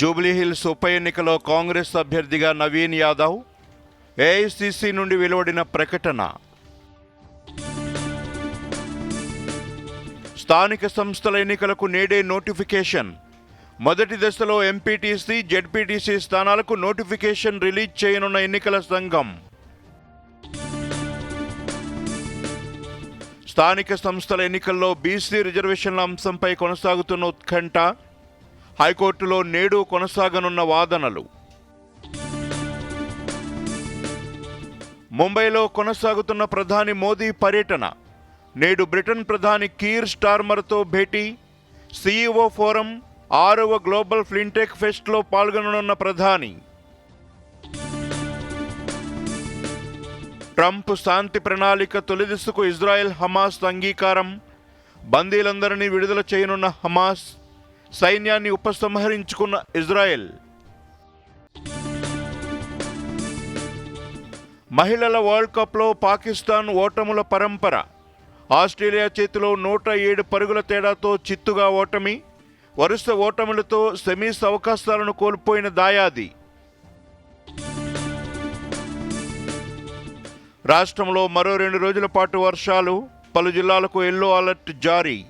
జూబ్లీహిల్స్ ఉప ఎన్నికలో కాంగ్రెస్ అభ్యర్థిగా నవీన్ యాదవ్ ఏఐసిసి నుండి వెలువడిన ప్రకటన. స్థానిక సంస్థల ఎన్నికలకు నేడే నోటిఫికేషన్. మొదటి దశలో ఎంపీటీసీ జెడ్పీటీసీ స్థానాలకు నోటిఫికేషన్ రిలీజ్ చేయనున్న ఎన్నికల సంఘం. స్థానిక సంస్థల ఎన్నికల్లో బీసీ రిజర్వేషన్ల అంశంపై కొనసాగుతున్న ఉత్కంఠ హైకోర్టులో నేడు కొనసాగనున్న వాదనలు. ముంబైలో కొనసాగుతున్న ప్రధాని మోదీ పర్యటన. నేడు బ్రిటన్ ప్రధాని కీర్ స్టార్మర్తో భేటీ. సీఈఓ ఫోరం ఆరవ గ్లోబల్ ఫ్లింటెక్ ఫెస్ట్లో పాల్గొననున్న ప్రధాని. ట్రంప్ శాంతి ప్రణాళిక తొలిదిశకు ఇజ్రాయెల్ హమాస్ అంగీకారం. బందీలందరినీ విడుదల చేయనున్న హమాస్ సైన్యాన్ని ఉపసంహరించుకున్న ఇజ్రాయెల్. మహిళల వరల్డ్ కప్లో పాకిస్తాన్ ఓటముల పరంపర. ఆస్ట్రేలియా చేతిలో నూట ఏడు పరుగుల తేడాతో చిత్తుగా ఓటమి వరుస ఓటములతో సెమీస్ అవకాశాలను కోల్పోయిన దాయాది. రాష్ట్రంలో మరో రెండు రోజుల పాటు వర్షాలు పలు జిల్లాలకు ఎల్లో అలర్ట్ జారీ.